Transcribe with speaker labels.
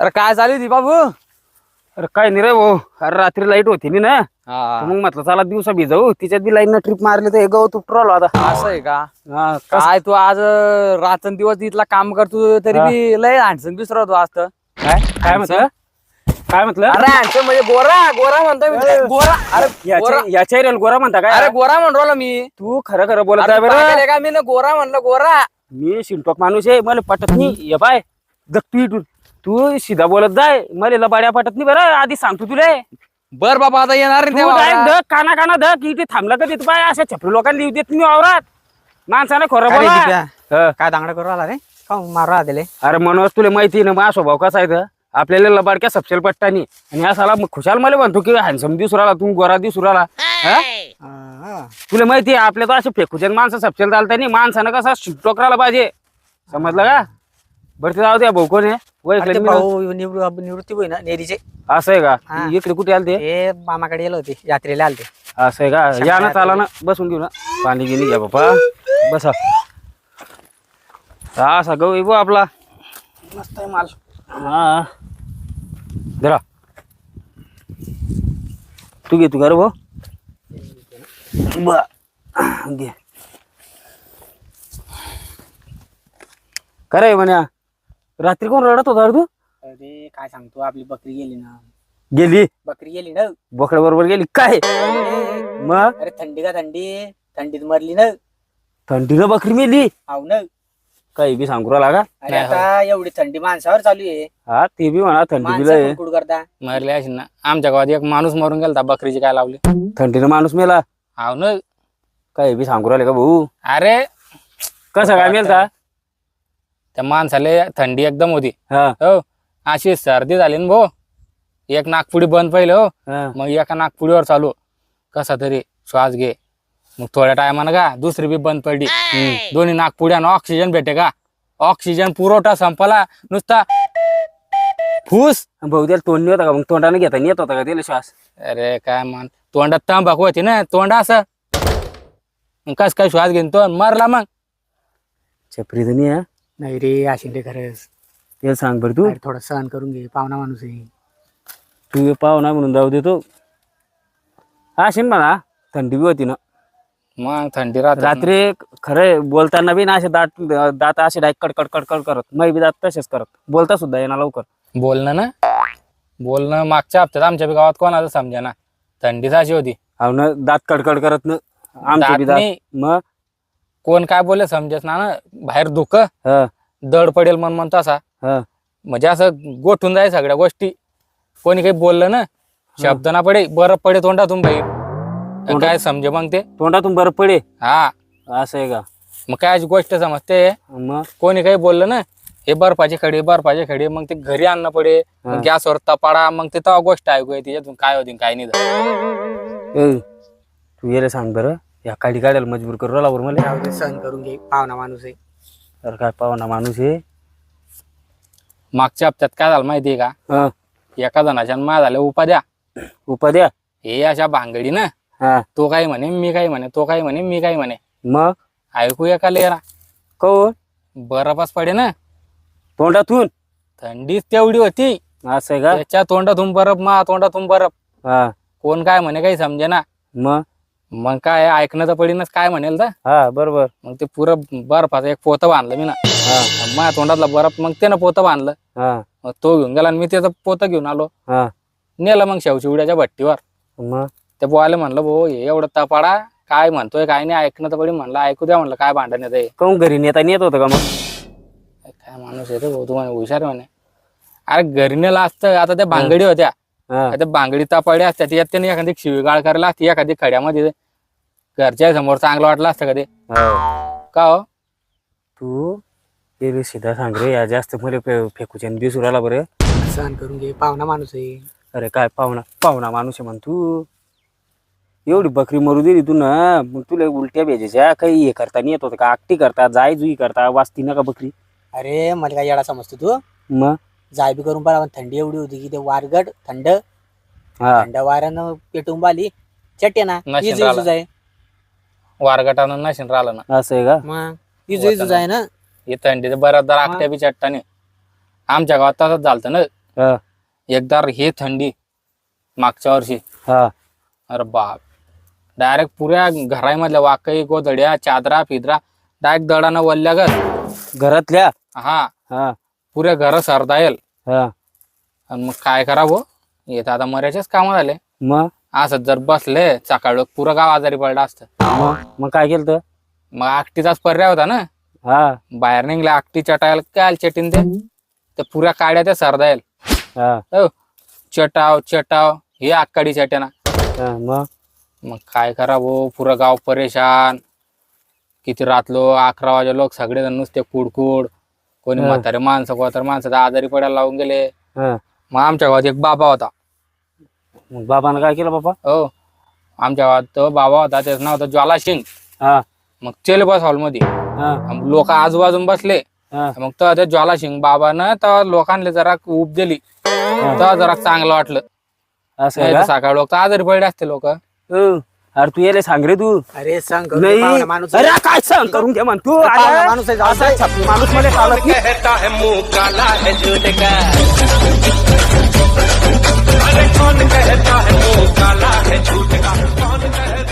Speaker 1: अरे काय चालू होती बाबू?
Speaker 2: अरे काय नाही रे भाऊ. अरे रात्री लाइट होती नी ना. तर मग म्हटलं चला दिवसा भिजाऊ तिच्यात बी लाईन ट्रिप मारली तर हे गवत उपटरवलं आता.
Speaker 1: असं आहे का?
Speaker 2: हा, कस-
Speaker 1: काय तू आज रात्र दिवस इथला काम करतो तरी
Speaker 2: हा.
Speaker 1: बी लय हँडसम दुसरा तू आज तर.
Speaker 2: काय? काय म्हटलं? काय म्हटलं?
Speaker 1: अरे हँडसम म्हणजे गोरा गोरा म्हणतोय मी तुला. गोरा अरे गोरा.
Speaker 2: याच्या रेल गोरा म्हणता
Speaker 1: अरे
Speaker 2: काय
Speaker 1: गोरा म्हणतो राहिलो मी.
Speaker 2: तू खरं खरं बोलत
Speaker 1: अरे
Speaker 2: आहे
Speaker 1: पागल
Speaker 2: बरं
Speaker 1: आहे का? मी ना गोरा म्हणलं गोरा.
Speaker 2: मी शिंटोक माणूस आहे मला पटत नाही. ये पाय जग तू इथून. तू सीधा बोलत जाय. मला लबाड्या पटत नाही बरं. आधी सांगतो तुला.
Speaker 1: बर बाबा आता येणार नाही
Speaker 2: तू
Speaker 1: त्या
Speaker 2: direct
Speaker 1: वावरात.
Speaker 2: धक काना काना धक इथे थांबला का तिथं पाय. अशा छपरी लोकांना लिहू देत मी वावरात माणसानं खरं
Speaker 3: काय रे
Speaker 2: बोला
Speaker 3: दिप्या?
Speaker 2: हं.
Speaker 3: काय दांगडा करू आला रे? का मारू आले
Speaker 2: अरे मनोज तुला माहिती आहे ना माझा स्वभाव कसा आहे तर आपल्याला लबाडक्या सपशेल पट्टानी. आणि हा साला मग खुशाल मला म्हणतो की हॅन्सम दिवस राहिला तू गोरा दिवस राहिला. हा? तुला माहिती आहे आपल्या तर असे फेकूचे माणसं सपशेल चालता नाही. माणसानं कसा शिटोक राहिला पाहिजे. समजलं का? बरं ते जाऊ द्या भाऊ कोण आहे? ओळखलं मी ना.
Speaker 3: भाऊ निवृ- निवृत्ती होई ना नेरीचे
Speaker 2: असं आहे का. इकडे कुठे आलते?
Speaker 3: हे मामाकडे गेलो होते यात्रेला आलते.
Speaker 2: असं आहे का? या ना चाला ना बसून घेऊ ना पाणी गिनी घ्या बापा. बसा. हा असा गहू आहे बुवा आपला. मस्त आहे माल. हा. जरा तू घे तू भाऊ ब- घे. करे म्हण्या. रात्री कोण रडत होता रे तू?
Speaker 3: अरे काय सांगतो आपली बकरी गेली ना.
Speaker 2: गेली?
Speaker 3: बकरी गेली ना.
Speaker 2: बोकड्या बरोबर गेली? काय? मग?
Speaker 3: अरे थंडी का थंडी? थंडीत मरली ना.
Speaker 2: थंडीनं बकरी मेली?
Speaker 3: हाव ना.
Speaker 2: काही बी सांगू राहिला का?
Speaker 3: अरे आता एवढी थंडी माणसावर चालू आहे.
Speaker 2: हा ते बी म्हणा थंडी बिला
Speaker 3: माणसं कुडकुड करता?
Speaker 4: मरले असेल ना. आमच्या गावात एक माणूस मरून गेलता बकरीची काय लावली?
Speaker 2: थंडीनं माणूस मेला?
Speaker 4: हाव ना.
Speaker 2: काही बी सांगू राहिले का भाऊ?
Speaker 4: अरे.
Speaker 2: कसं काय मेलता?
Speaker 4: त्या माणसाला थंडी एकदम होती.
Speaker 2: हा.
Speaker 4: हो. अशी सर्दी झाली ना भाऊ एक नागपुडी बंद पहिले हो.
Speaker 2: हा.
Speaker 4: मग एका नागपुडीवर चालू. कसा तरी श्वास घे. मग थोड्या टायमानं का दुसरी बी बंद पडली. दोन्ही नागपुड्यानं ऑक्सिजन भेटे का? ऑक्सिजन पुरवठा संपला. नुसता फूस.
Speaker 2: भाऊ त्याला तोंड नाही होता का? मग तोंडाने घेता येत होता का त्याला श्वास?
Speaker 4: अरे काय मान तोंडात तंबाखू होती ना? तोंड असं. मग कस काय श्वास घेऊन तो? मरला मग.
Speaker 2: छपरी तर नाही हा.
Speaker 3: नाही रे रे खरंच
Speaker 2: त्याला सांग बरं तू.
Speaker 3: अरे थोडं सहन करून घे पाहुणा माणूस आहे.
Speaker 2: तू हे ना म्हणून जाऊ देतो असेल म्हणा थंडी बी होती ना.
Speaker 4: मग थंडी राहत
Speaker 2: रात्री खरं बोलताना बी ना असे दात दात असे डायक कट कट कट कट करत. मै बी दात तसेच करत. बोलता सुद्धा येणार लवकर.
Speaker 4: बोलणं ना बोलणं मागच्या हप्त्यात आमच्या बी गावात कोणाचं समजा ना थंडीच अशी होती.
Speaker 2: हा ना दात कडकड करत न. आमचे बी
Speaker 4: दात
Speaker 2: दात.
Speaker 4: नाही.
Speaker 2: मग?
Speaker 4: कोण काय बोलले समजत ना ना बाहेर
Speaker 2: हा.
Speaker 4: दड पडेल मन म्हणतो असा.
Speaker 2: हा.
Speaker 4: म्हणजे असं गोठून जाय सगळ्या गोष्टी. कोणी काही बोललं ना शब्द ना पडे बरं पडे तोंडातून बाई. काय समजे मग ते?
Speaker 2: तोंडातून बरं पडे.
Speaker 4: हा.
Speaker 2: असं आहे का?
Speaker 4: मग काय अशी गोष्ट समजते?
Speaker 2: मग?
Speaker 4: कोणी काही बोललं ना हे बर्फाचे खडे बर्फाचे खडे मग ते घरी आणणं पडे.
Speaker 2: हा.
Speaker 4: गॅसवर तपाडा मग ते तेव्हा गोष्ट ऐकू येते त्याच्यातून काय होती काय नाही झालं.
Speaker 2: ए, तू येले सांग बरं. या काढी काढायला मजबूर करू राहिला बरं मला.
Speaker 3: जाऊ दे, सहन करून घे. पाहुणा माणूस आहे.
Speaker 2: अरे काय पाहुणा माणूस आहे?
Speaker 4: मागच्या हप्त्यात काय झालं माहितीये का?
Speaker 2: हा.
Speaker 4: एका जणाच्या मा झाल्या उपाध्या.
Speaker 2: उपाध्या?
Speaker 4: हे. अशा भांगडी ना
Speaker 2: हा
Speaker 4: तो काही म्हणे मी काही म्हणे तो काही म्हणे मी काही म्हणे.
Speaker 2: मग?
Speaker 4: ऐकू एका लेरा.
Speaker 2: कौन
Speaker 4: बरफच पडे ना.
Speaker 2: तोंडातून?
Speaker 4: थंडीच तेवढी होती.
Speaker 2: असं आहे का?
Speaker 4: त्याच्या तोंडातून बरफ मा तोंडातून बरफ.
Speaker 2: हा.
Speaker 4: कोण काय म्हणे काही समजे ना
Speaker 2: मग?
Speaker 4: मग काय ऐकणं तर पडीनच काय म्हणेल तर?
Speaker 2: हा बरोबर.
Speaker 4: मग ते पुरं बर्फाचं एक पोतं बांधलं मी ना.
Speaker 2: हा.
Speaker 4: माझ्या तोंडातला बर्फ मग त्यानं पोतं बांधलं.
Speaker 2: हा.
Speaker 4: मग तो घेऊन गेला आणि मी त्याचं पोतं घेऊन आलो.
Speaker 2: हा.
Speaker 4: नेलं मग शेवचिवड्याच्या भट्टीवर.
Speaker 2: मग?
Speaker 4: ते बोवाले म्हणलं भाऊ हे एवढं तपाडा काय म्हणतोय काय नाही ऐकणं तर पडी म्हणलं ऐकू द्या म्हणलं काय भांडण येत
Speaker 2: काहून घरी नेता नेत होतं का मग?
Speaker 4: काय माणूस भाऊ तुम्हाला हुशार म्हणे. अरे घरी नेलं असतं आता त्या भांगडी होत्या.
Speaker 2: हा.
Speaker 4: त्या भांगडी तापाड्या असत्या त्याच्यात त्याने एखादी शिवीगाळ करायला असती एखादी खड्यामध्ये घरच्या समोर चांगलं वाटलं असतं का ते?
Speaker 2: हो.
Speaker 4: का हो?
Speaker 2: तू ते रे सीधा सांग रे या जास्त मला फेकूच्या दिवस राहिला बरं.
Speaker 3: सहन करून घे पाहुणा माणूस आहे.
Speaker 2: अरे काय पाहुणा पाहुणा माणूस आहे म्हण तू. एवढी बकरी मरू दिली तू ना मग तुला उलट्या भेजायच्या काही हे करता नाही येत होतं का? आकटी करता जाय जुई करता वाचती ना का बकरी?
Speaker 3: अरे मला काय येडा समजतो तू?
Speaker 2: मग?
Speaker 3: जाय बी करून पाहिला पण थंडी एवढी होती की ते वारगड थंड.
Speaker 2: हा.
Speaker 3: थंड वाऱ्यानं पेटून पाली चटे ना
Speaker 4: नशीब
Speaker 3: इजू
Speaker 4: राहिला.
Speaker 3: इजूच आहे
Speaker 4: वारगटानं नशीन राहिलं ना.
Speaker 2: असं आहे का?
Speaker 3: मग इजू इजूच आहे ना.
Speaker 4: हे थंडीचे बऱ्याचदा आकट्या बी चट्टाने आमच्या गावात तसंच झालं ना.
Speaker 2: हा.
Speaker 4: एकदा हे थंडी मागच्या वर्षी.
Speaker 2: हा.
Speaker 4: अरे बाप. डायरेक्ट पुऱ्या घरामधल्या वाकई गोधड्या चादरा फिदरा डायरेक्ट दडानं वल्ल्या ग
Speaker 2: घरातल्या?
Speaker 4: हा.
Speaker 2: हा.
Speaker 4: पुऱ्या घर सरदा येईल
Speaker 2: हा.
Speaker 4: आणि मग काय करावं? येत आता मर्याच्याच कामं झाले.
Speaker 2: मग?
Speaker 4: असं जर बसले सकाळ पुरं गाव आजारी पडलं असतं.
Speaker 2: मग? मग काय केलं तर
Speaker 4: मग आकटीचाच पर्याय होता ना?
Speaker 2: हा.
Speaker 4: बाहेर निघल्या आकटी चटायला काय चटीन ते ते पुऱ्या काड्या त्या सरदा येईल
Speaker 2: हा.
Speaker 4: हो. चटाव चटाव हे आकाडी चट्याना.
Speaker 2: हा, मग?
Speaker 4: मग काय करावं? पुरं गाव परेशान. किती रातलो अकरा वाजे लोक सगळेजण नुसते कुडकुड. कोणी. म्हातारे माणसं कोणतर माणसं आजारी पडायला लावून गेले.
Speaker 2: हा.
Speaker 4: मग आमच्या गावात एक बाबा होता.
Speaker 2: मग बाबानं काय केलं बाबा?
Speaker 4: हो. आमच्या गावात तो बाबा होता त्याचं नाव होतं ज्वाला सिंग
Speaker 2: हा.
Speaker 4: मग चेल बस हॉलमध्ये.
Speaker 2: हा.
Speaker 4: लोक आजूबाजून बसले.
Speaker 2: हा.
Speaker 4: मग तर त्या ज्वाला सिंग बाबानं तर लोकांना जरा उप दिली. तर जरा चांगलं वाटलं.
Speaker 2: असं आहे
Speaker 4: नाही
Speaker 2: का?
Speaker 4: तर सकाळ लोक आजारी पडले असते लोक.
Speaker 2: हो. अरे तू यायला सांग रे तू.
Speaker 3: अरे सांग
Speaker 2: नाही.
Speaker 3: माणूस.
Speaker 2: अरे काय सांग करून घे म्हण. तू
Speaker 3: माणूस
Speaker 2: माणूस मला
Speaker 1: कहता है काला है झूठ का? कौन कहता